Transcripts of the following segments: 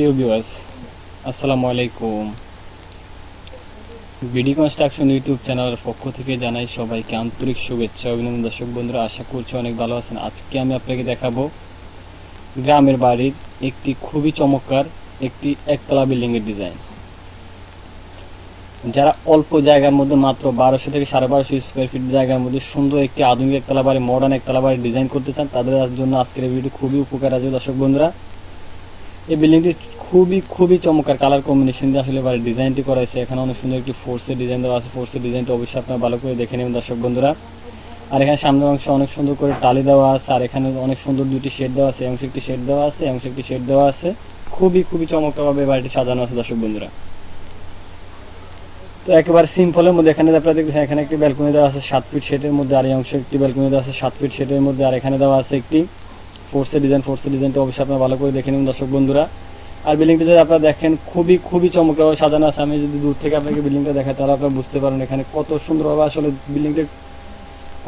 প্রিয় ভিউয়ার্স আসসালামু আলাইকুম। বিডি কনস্ট্রাকশন ইউটিউব চ্যানেলের পক্ষ থেকে জানাই সবাইকে আন্তরিক শুভেচ্ছা অভিনন্দন। দর্শক বন্ধুরা, আশা করছি অনেক ভালো আছেন। আজকে আমি আপনাকে দেখাবো গ্রামের বাড়ির একটি খুবই চমৎকার একটি একতলা বিল্ডিং এর ডিজাইন যারা অল্প জায়গার মধ্যে মাত্র বারোশো থেকে সাড়ে বারোশো স্কোয়ার ফিট জায়গার মধ্যে সুন্দর একটি আধুনিক একতলা বাড়ি মডার্ন একতলা বাড়ি ডিজাইন করতে চান, তাদের জন্য আজকের ভিডিও খুবই উপকার আছে। দর্শক বন্ধুরা এই বিল্ডিংটি খুবই খুবই চমৎকার কালার কম্বিনেশন দিয়ে আসলে বাড়ির ডিজাইনটি করা হয়েছে এখানে অনেক সুন্দর একটি ফোর্সের ডিজাইন দেওয়া আছে। ফোর্সের ডিজাইনটা অবশ্যই আপনারা ভালো করে দেখে নেবেন, দর্শক বন্ধুরা। আর এখানে সামনের অংশ অনেক সুন্দর করে টালি দেওয়া আছে, আর এখানে অনেক সুন্দর দুটি শেড দেওয়া আছে অংশে একটি শেড দেওয়া আছে অংশে একটি শেড দেওয়া আছে। খুবই খুবই চমৎকারভাবে বাড়িটি সাজানো আছে, দর্শক বন্ধুরা। তো একেবারে সিম্পলের মধ্যে এখানে আপনারা দেখতেছেন, এখানে একটি ব্যালকনি দেওয়া আছে, সাত ফিট শেডের মধ্যে, আর এই অংশ একটি ব্যালকনি দেওয়া আছে, সাত ফিট শেডের মধ্যে, আর এখানে দেওয়া আছে একটি ফোর্সের ডিজাইন ফোর্সের ডিজাইনটা অবশ্যই আপনারা ভালো করে দেখে নেবেন, দর্শক বন্ধুরা। আর বিল্ডিংটা যদি আপনারা দেখেন, খুবই খুবই চমৎকারভাবে সাজানো আছে। আমি যদি দূর থেকে আপনাকে বিল্ডিংটা দেখাই, তাহলে আপনারা বুঝতে পারেন এখানে কত সুন্দরভাবে আসলে বিল্ডিংটা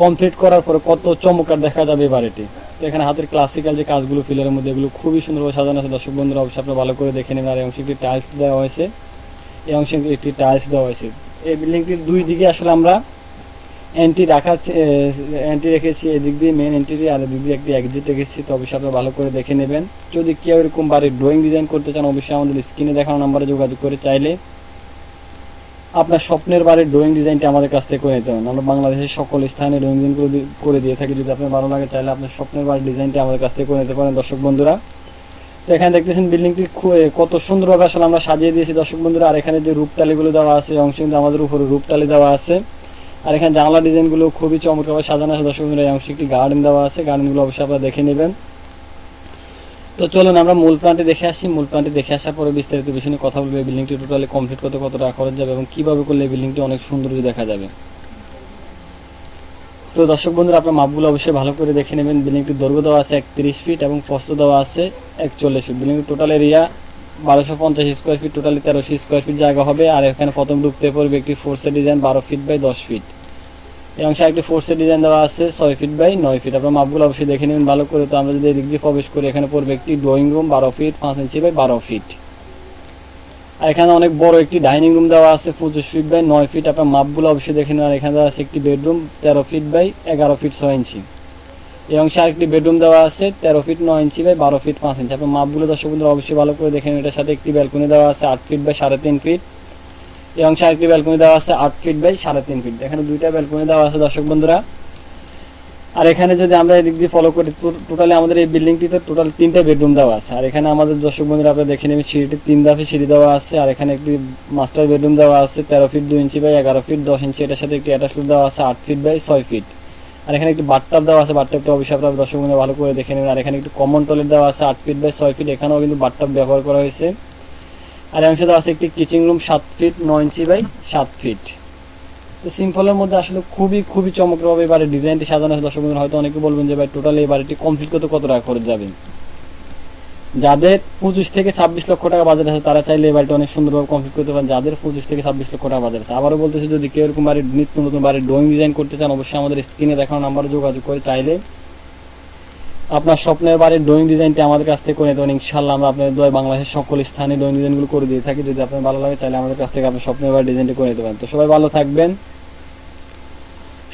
কমপ্লিট করার পরে কত চমৎকার দেখা যাবে বাড়িটি তো এখানে হাতের ক্লাসিক্যাল যে কাজগুলো ফিলারের মধ্যে এগুলো খুবই সুন্দরভাবে সাজানো আছে। দর্শক বন্ধুরা, অবশ্যই আপনারা ভালো করে দেখে নেবেন। আর এই অংশে একটি টাইলস দেওয়া হয়েছে। এই অংশে একটি টাইলস দেওয়া হয়েছে। এই বিল্ডিংটির দুই দিকে আসলে আমরা এন্ট্রি রাখা এন্ট্রি রেখেছি, এদিক দিয়ে মেন এন্ট্রি আর এদিক দিয়ে একটি এক্সিট রেখেছি, তো অবশ্যই আপনারা ভালো করে দেখে নেবেন। যদি কেউ এরকম বাড়ির ড্রয়িং ডিজাইন করতে চান, অবশ্যই আমাদের স্ক্রিনে দেখানো নাম্বারে যোগাযোগ করে চাইলে আপনার স্বপ্নের বাড়ির ড্রয়িং ডিজাইনটা আমাদের কাছ থেকে করে নিতে পারেন। আমরা বাংলাদেশের সকল স্থানে ড্রয়িং ডিজাইন করে দিয়ে থাকি। যদি আপনার ভালো লাগে, চাইলে আপনার স্বপ্নের বাড়ির ডিজাইনটা আমাদের কাছ থেকে করে নিতে পারেন, দর্শক বন্ধুরা। তো এখানে দেখতেছেন বিল্ডিংটি কত সুন্দরভাবে আসলে আমরা সাজিয়ে দিয়েছি, দর্শক বন্ধুরা। আর এখানে যে রূপটালিগুলো দেওয়া আছে, অংশে কিন্তু আমাদের উপরে রূপটালি দেওয়া আছে। আর এখানে জানলা ডিজাইনগুলো খুবই চমৎকারভাবে সাজানো আছে। দর্শক অংশে একটি গার্ডেন দেওয়া আছে। গার্ডেনগুলো অবশ্যই আপনারা দেখে নেবেন। তো চলুন আমরা মূল প্ল্যান্টে দেখে আসি। মূল প্ল্যান্টে দেখে আসার পরে বিস্তারিত বিষয় নিয়ে কথা বলব। বিল্ডিংটি টোটালি কমপ্লিট করতে কত টাকা খরচ যাবে এবং কীভাবে করলে এই বিল্ডিংটি অনেক সুন্দর দেখা যাবে। তো দর্শক বন্ধুরা, আপনার মাপগুলো অবশ্যই ভালো করে দেখে নেবেন। বিল্ডিংটির দৈর্ঘ্য দেওয়া আছে একত্রিশ ফিট এবং প্রস্থ দেওয়া আছে একচল্লিশ ফিট বিল্ডিংটির টোটাল এরিয়া বারোশো পঞ্চাশ স্কোয়ার ফিট টোটালি তেরোশো স্কোয়ার ফিট জায়গা হবে। আর এখানে প্রথম ঢুকতে পড়বে একটি ফোর্সের ডিজাইন বারো ফিট বাই দশ ফিট এই অংশে একটি ফোর্সের ডিজাইন দেওয়া আছে, ছয় ফিট বাই নয় ফিট আপনার মাপগুলো অবশ্যই দেখে নেবেন, ভালো করে। তো আমরা যদি এদিক দিয়ে প্রবেশ করি, এখানে পড়বে একটি ড্রয়িং রুম বারো ফিট পাঁচ ইঞ্চি বাই বারো ফিট আর এখানে অনেক বড় একটি ডাইনিং রুম দেওয়া আছে, পঁচিশ ফিট বাই নয় ফিট আপনার মাপগুলো অবশ্যই দেখে নেবেন। আর এখানে দেওয়া আছে একটি বেডরুম তেরো ফিট বাই এগারো ফিট ছয় ইঞ্চি এই অংশে আরেকটি বেডরুম দেওয়া আছে, তেরো ফিট নয় ইঞ্চি বাই বারো ফিট পাঁচ ইঞ্চি আপনার মাপগুলো দর্শক বন্ধুরা অবশ্যই ভালো করে দেখে নেবেন। এটার সাথে একটি ব্যালকনি দেওয়া আছে, আট ফিট বাই সাড়ে তিন ফিট অংশে আরেকটি ব্যালকনি দেওয়া আছে আট ফিট বাই সাড়ে তিন ফিট এখানে দুইটা ব্যালকনি দেওয়া আছে, দর্শক বন্ধুরা। আর এখানে যদি আমরা এদিক দিয়ে ফলো করি টোটালি আমাদের এই বিল্ডিংটিতে টোটাল তিনটা বেডরুম দেওয়া আছে। আর এখানে আমাদের দর্শক বন্ধুরা, আপনারা দেখে নেবেন, সিঁড়িটি তিন ধাপে সিঁড়ি দেওয়া আছে। আর এখানে একটি মাস্টার বেডরুম দেওয়া আছে, তেরো ফিট দুই ইঞ্চি বাই এগারো ফিট দশ ইঞ্চি এটার সাথে একটি অ্যাটাচ দেওয়া আছে, আট ফিট বাই ছয় ফিট আর এখানে একটি বাথটাব দেওয়া আছে বাথটাবটা অবশ্যই আপনারা দর্শক বন্ধুরা ভালো করে দেখে নেবেন। আর এখানে একটি কমন টয়লেট দেওয়া আছে, আট ফিট বাই ছয় ফিট এখানেও কিন্তু বাথটাব ব্যবহার করা হয়েছে। আর অংশে দেওয়া আছে একটি কিচেন রুম সাত ফিট নয় ইঞ্চি বাই সাত ফিট তো সিম্পলের মধ্যে আসলে খুবই খুবই চমকভাবে এই বাড়ির ডিজাইনটি সাজানো আছে। দর্শক হয়তো অনেকে বলবেন যে, ভাই টোটালি এই বাড়িটি কমপ্লিট করতে কত টাকা খরচ যাবে? যাদের পঁচিশ থেকে ছাব্বিশ লক্ষ টাকা বাজার আছে, তারা চাইলে এই বাড়িটা অনেক সুন্দরভাবে কমপ্লিট করতে পারেন। যাদের পঁচিশ থেকে ছাব্বিশ লক্ষ টাকা বাজার আছে, আবারও বলতেছি, যদি কেউ এরকম বাড়ির নিত্য নতুন বাড়ির ড্রয়িং ডিজাইন করতে চান, অবশ্যই আমাদের স্ক্রিনে দেখানো নাম্বারে যোগাযোগ করে চাইলে আপনার স্বপ্নের বাড়ির ড্রয়িং ডিজাইনটি আমাদের কাছ থেকে করে নিতে ইনশাল্লাহ আমরা আপনাদের দয় বাংলাদেশের সকল স্থানে ড্রয়িং ডিজাইনগুলো করে দিয়ে থাকি। যদি আপনার ভালো লাগে, তাহলে আমাদের কাছ থেকে আপনার স্বপ্নের বাড়ির ডিজাইনটি করে নিতে পারেন তো সবাই ভালো থাকবেন,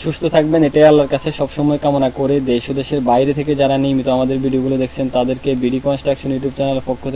সুস্থ থাকবেন। এটাই আল্লাহর কাছে সবসময় কামনা করে। দেশ ও দেশের বাইরে থেকে যারা নিয়মিত আমাদের ভিডিওগুলো দেখছেন, তাদেরকে বিডি কনস্ট্রাকশন ইউটিউব চ্যানেলের পক্ষ থেকে